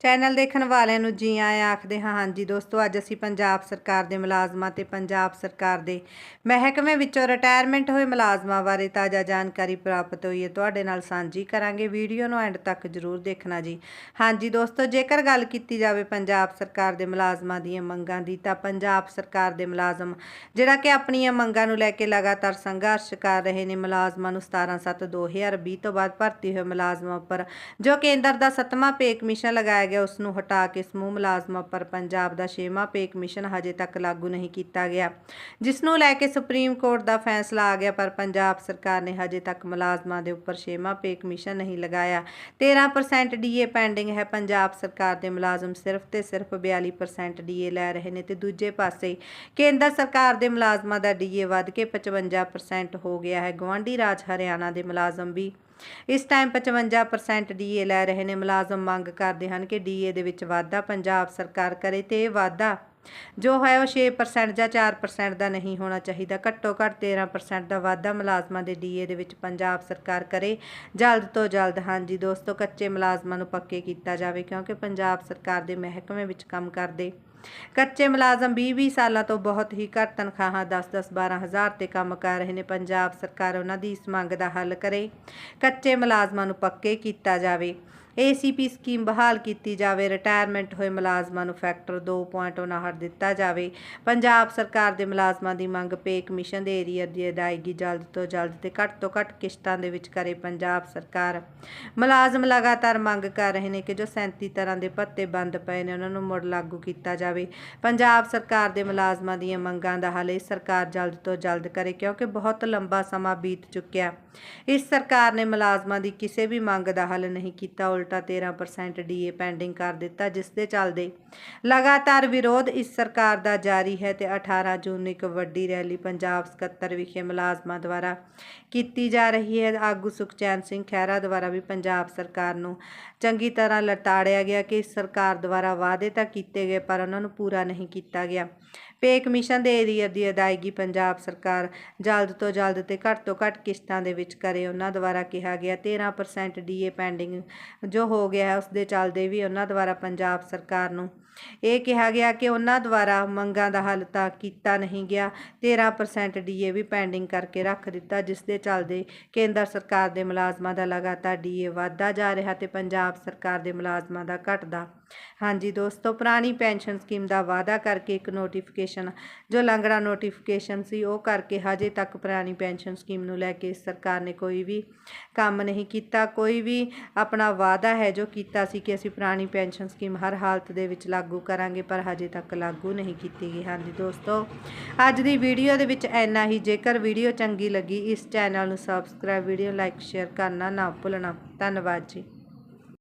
Channel ਦੇਖਣ ਵਾਲਿਆਂ ਨੂੰ ਜੀ ਆਇਆਂ ਆਖਦੇ ਹਾਂ, ਹਾਂਜੀ ਦੋਸਤੋ, ਅੱਜ ਅਸੀਂ ਪੰਜਾਬ ਸਰਕਾਰ ਦੇ ਮੁਲਾਜ਼ਮਾਂ ਤੇ ਪੰਜਾਬ ਸਰਕਾਰ ਦੇ ਮਹਿਕਮੇ ਵਿੱਚੋਂ ਰਿਟਾਇਰਮੈਂਟ ਹੋਏ ਮੁਲਾਜ਼ਮਾਂ ਬਾਰੇ ਤਾਜ਼ਾ ਜਾਣਕਾਰੀ ਪ੍ਰਾਪਤ ਹੋਈ ਹੈ। ਤੁਹਾਡੇ ਨਾਲ ਸਾਂਝੀ ਕਰਾਂਗੇ। ਵੀਡੀਓ ਨੂੰ ਐਂਡ ਤੱਕ ਜ਼ਰੂਰ ਦੇਖਣਾ ਜੀ। ਹਾਂਜੀ ਦੋਸਤੋ, ਜੇਕਰ ਗੱਲ ਕੀਤੀ ਜਾਵੇ ਪੰਜਾਬ ਸਰਕਾਰ ਦੇ ਮੁਲਾਜ਼ਮਾਂ ਦੀਆਂ ਮੰਗਾਂ ਦੀ, ਤਾਂ ਪੰਜਾਬ ਸਰਕਾਰ ਦੇ ਮੁਲਾਜ਼ਮ ਜਿਹੜਾ ਕਿ ਆਪਣੀਆਂ ਮੰਗਾਂ ਨੂੰ ਲੈ ਕੇ ਲਗਾਤਾਰ ਸੰਘਰਸ਼ ਕਰ ਰਹੇ ਨੇ, ਮੁਲਾਜ਼ਮਾਂ ਨੂੰ 17/7/2020 ਤੋਂ ਬਾਅਦ ਭਰਤੀ ਹੋਏ ਮੁਲਾਜ਼ਮਾਂ ਉੱਪਰ, ਜੋ ਕੇਂਦਰ ਦਾ ਸੱਤਵਾਂ ਪੇ ਕਮਿਸ਼ਨ ਲਗਾਇਆ ਗਿਆ। ਉਸ ਨੂੰ ਹਟਾ ਕੇ ਸਮੂਹ ਮੁਲਾਜ਼ਮਾਂ ਉੱਪਰ ਪੰਜਾਬ ਦਾ ਛੇਵਾਂ ਪੇ ਕਮਿਸ਼ਨ ਹਜੇ ਤੱਕ ਲਾਗੂ ਨਹੀਂ ਕੀਤਾ ਗਿਆ। ਜਿਸ ਨੂੰ ਲੈ ਕੇ ਸੁਪਰੀਮ ਕੋਰਟ ਦਾ ਫੈਸਲਾ ਆ ਗਿਆ, ਪਰ ਪੰਜਾਬ ਸਰਕਾਰ ਨੇ ਹਜੇ ਤੱਕ ਮੁਲਾਜ਼ਮਾਂ ਦੇ ਉੱਪਰ ਛੇਵਾਂ ਪੇ ਕਮਿਸ਼ਨ ਨਹੀਂ ਲਗਾਇਆ। 13% ਡੀਏ ਪੈਂਡਿੰਗ ਹੈ। ਪੰਜਾਬ ਸਰਕਾਰ ਦੇ ਮੁਲਾਜ਼ਮ ਸਿਰਫ ਤੇ ਸਿਰਫ 42% ਡੀਏ ਲੈ ਰਹੇ ਨੇ ਤੇ ਦੂਜੇ ਪਾਸੇ ਕੇਂਦਰ ਸਰਕਾਰ ਦੇ ਮੁਲਾਜ਼ਮਾਂ ਦਾ ਡੀਏ ਵੱਧ ਕੇ 55% ਹੋ ਗਿਆ ਹੈ। ਗਵਾਂਢੀ ਰਾਜ ਹਰਿਆਣਾ ਦੇ ਮੁਲਾਜ਼ਮ ਵੀ ਇਸ ਟਾਈਮ 55% ਡੀਏ ਲੈ ਰਹੇ ਨੇ, ਮੁਲਾਜ਼ਮ ਮੰਗ ਕਰਦੇ ਹਨ ਕਿ ਡੀਏ ਦੇ ਵਿੱਚ ਵਾਧਾ ਪੰਜਾਬ ਸਰਕਾਰ ਕਰੇ ਤੇ ਇਹ ਵਾਧਾ। ਜੋ ਹੈ ਉਹ 6% ਜਾਂ 4% ਦਾ ਨਹੀਂ ਹੋਣਾ ਚਾਹੀਦਾ, ਘੱਟੋ ਘੱਟ 13% ਦਾ ਵਾਧਾ ਮੁਲਾਜ਼ਮਾਂ ਦੇ ਡੀਏ ਦੇ ਵਿੱਚ ਪੰਜਾਬ ਸਰਕਾਰ ਕਰੇ। ਜਲਦ ਤੋਂ ਜਲਦ, ਹਾਂਜੀ ਦੋਸਤੋ, ਕੱਚੇ ਮੁਲਾਜ਼ਮਾਂ ਨੂੰ ਪੱਕੇ ਕੀਤਾ ਜਾਵੇ, ਕਿਉਂਕਿ ਪੰਜਾਬ ਸਰਕਾਰ ਦੇ ਮਹਿਕਮੇ ਵਿੱਚ ਕੰਮ ਕਰਦੇ। ਕੱਚੇ ਮੁਲਾਜ਼ਮ 20-20 ਸਾਲਾਂ ਤੋਂ ਬਹੁਤ ਹੀ ਘੱਟ ਤਨਖਾਹਾਂ 10-10 12000 ਤੇ ਕੰਮ ਕਰ ਰਹੇ ਨੇ। ਪੰਜਾਬ ਸਰਕਾਰ ਉਹਨਾਂ ਦੀ ਇਸ ਮੰਗ ਦਾ ਹੱਲ ਕਰੇ। ਕੱਚੇ ਮੁਲਾਜ਼ਮਾਂ ਨੂੰ ਪੱਕੇ ਕੀਤਾ ਜਾਵੇ। ਏਸੀਪੀ ਸਕੀਮ ਬਹਾਲ ਕੀਤੀ ਜਾਵੇ ਰਿਟਾਇਰਮੈਂਟ ਹੋਏ ਮੁਲਾਜ਼ਮਾਂ ਨੂੰ ਫੈਕਟਰ 2.59 ਦਿੱਤਾ ਜਾਵੇ। ਪੰਜਾਬ ਸਰਕਾਰ ਦੇ ਮੁਲਾਜ਼ਮਾਂ ਦੀ ਮੰਗ ਪੇ ਕਮਿਸ਼ਨ ਦੇ ਏਰੀਆ ਦੀ ਅਦਾਇਗੀ ਜਲਦ ਤੋਂ ਜਲਦ ਤੇ ਘੱਟ ਤੋਂ ਘੱਟ ਕਿਸ਼ਤਾਂ ਦੇ ਵਿੱਚ ਕਰੇ ਪੰਜਾਬ ਸਰਕਾਰ। ਮੁਲਾਜ਼ਮ ਲਗਾਤਾਰ ਮੰਗ ਕਰ ਰਹੇ ਨੇ ਕਿ ਜੋ 37 ਤਰ੍ਹਾਂ ਦੇ ਭੱਤੇ ਬੰਦ ਪਏ ਨੇ, ਉਹਨਾਂ ਨੂੰ ਮੁੜ ਲਾਗੂ ਕੀਤਾ ਜਾਵੇ। ਪੰਜਾਬ ਸਰਕਾਰ ਦੇ ਮੁਲਾਜ਼ਮਾਂ ਦੀਆਂ ਮੰਗਾਂ ਦਾ ਹੱਲ ਇਸ ਸਰਕਾਰ ਜਲਦ ਤੋਂ ਜਲਦ ਕਰੇ ਕਿਉਂਕਿ ਬਹੁਤ ਲੰਬਾ ਸਮਾਂ ਬੀਤ ਚੁੱਕਿਆ। ਇਸ ਸਰਕਾਰ ਨੇ ਮੁਲਾਜ਼ਮਾਂ ਦੀ ਕਿਸੇ ਵੀ ਮੰਗ ਦਾ ਹੱਲ ਨਹੀਂ ਕੀਤਾ, ਉਲਟ 13% ਡੀਏ ਪੈਂਡਿੰਗ ਕਰ ਦਿੱਤਾ, ਜਿਸ ਦੇ ਚੱਲਦੇ ਲਗਾਤਾਰ ਵਿਰੋਧ ਇਸ ਸਰਕਾਰ ਦਾ ਜਾਰੀ ਹੈ ਤੇ 18 ਜੂਨ ਨੂੰ ਇੱਕ ਵੱਡੀ ਰੈਲੀ ਪੰਜਾਬ ਸਕੱਤਰ ਵਿਖੇ ਮੁਲਾਜ਼ਮਾਂ ਦੁਆਰਾ ਕੀਤੀ ਜਾ ਰਹੀ ਹੈ। ਆਗੂ ਸੁਖਚੈਨ ਸਿੰਘ ਖਹਿਰਾ ਦੁਆਰਾ ਵੀ ਪੰਜਾਬ ਸਰਕਾਰ ਨੂੰ ਚੰਗੀ ਤਰ੍ਹਾਂ ਲਤਾੜਿਆ ਗਿਆ ਕਿ ਇਸ ਸਰਕਾਰ ਦੁਆਰਾ ਵਾਅਦੇ ਤਾਂ ਕੀਤੇ ਗਏ ਪਰ ਉਹਨਾਂ ਨੂੰ ਪੂਰਾ ਨਹੀਂ ਕੀਤਾ ਗਿਆ। ਪੇ ਕਮਿਸ਼ਨ ਦੇ ਏਰੀਆ ਦੀ ਅਦਾਇਗੀ ਪੰਜਾਬ ਸਰਕਾਰ ਜਲਦ ਤੋਂ ਜਲਦ ਤੇ ਘੱਟ ਤੋਂ ਘੱਟ ਕਿਸ਼ਤਾਂ ਦੇ ਵਿੱਚ ਕਰੇ, ਉਹਨਾਂ ਦੁਆਰਾ ਕਿਹਾ ਗਿਆ 13% ਡੀਏ ਪੈਂਡਿੰਗ ਜੋ ਹੋ ਗਿਆ ਹੈ ਉਸ ਦੇ ਚੱਲਦੇ ਵੀ ਉਹਨਾਂ ਦੁਆਰਾ ਪੰਜਾਬ ਸਰਕਾਰ ਨੂੰ ਇਹ ਕਿਹਾ ਗਿਆ ਕਿ ਉਹਨਾਂ ਦੁਆਰਾ ਮੰਗਾਂ ਦਾ ਹੱਲ ਤਾਂ ਕੀਤਾ ਨਹੀਂ ਗਿਆ। 13% ਡੀਏ ਵੀ ਪੈਂਡਿੰਗ ਕਰਕੇ ਰੱਖ ਦਿੱਤਾ, ਜਿਸ ਦੇ ਚੱਲਦੇ ਕੇਂਦਰ ਸਰਕਾਰ ਦੇ ਮੁਲਾਜ਼ਮਾਂ ਦਾ ਲਗਾਤਾਰ ਡੀਏ ਵਧਦਾ ਜਾ ਰਿਹਾ ਤੇ ਪੰਜਾਬ ਸਰਕਾਰ ਦੇ ਮੁਲਾਜ਼ਮਾਂ ਦਾ ਘਟਦਾ ਹਾਂਜੀ ਦੋਸਤੋ, ਪੁਰਾਣੀ ਪੈਨਸ਼ਨ ਸਕੀਮ ਦਾ ਵਾਅਦਾ ਕਰਕੇ ਇੱਕ ਨੋਟੀਫਿਕੇਸ਼ਨ ਜੋ ਲੰਗੜਾ ਨੋਟੀਫਿਕੇਸ਼ਨ ਸੀ, ਉਹ ਕਰਕੇ ਹਜੇ ਤੱਕ ਪੁਰਾਣੀ ਪੈਨਸ਼ਨ ਸਕੀਮ ਨੂੰ ਲੈ ਕੇ ਸਰਕਾਰ ਨੇ ਕੋਈ ਵੀ ਕੰਮ ਨਹੀਂ ਕੀਤਾ। ਕੋਈ ਵੀ ਆਪਣਾ ਵਾਅਦਾ ਹੈ ਜੋ ਕੀਤਾ ਸੀ ਕਿ ਅਸੀਂ ਪੁਰਾਣੀ ਪੈਨਸ਼ਨ ਸਕੀਮ ਹਰ ਹਾਲਤ ਦੇ ਵਿੱਚ ਲਾਗੂ ਕਰਾਂਗੇ, ਪਰ ਹਜੇ ਤੱਕ ਲਾਗੂ ਨਹੀਂ ਕੀਤੀ ਗਈ। ਹਾਂਜੀ ਦੋਸਤੋ, ਅੱਜ ਦੀ ਵੀਡੀਓ ਦੇ ਵਿੱਚ ਇੰਨਾ ਹੀ। ਜੇਕਰ ਵੀਡੀਓ ਚੰਗੀ ਲੱਗੀ, ਇਸ ਚੈਨਲ ਨੂੰ ਸਬਸਕ੍ਰਾਈਬ ਵੀਡੀਓ ਲਾਈਕ ਸ਼ੇਅਰ ਕਰਨਾ ਨਾ ਭੁੱਲਣਾ। ਧੰਨਵਾਦ ਜੀ।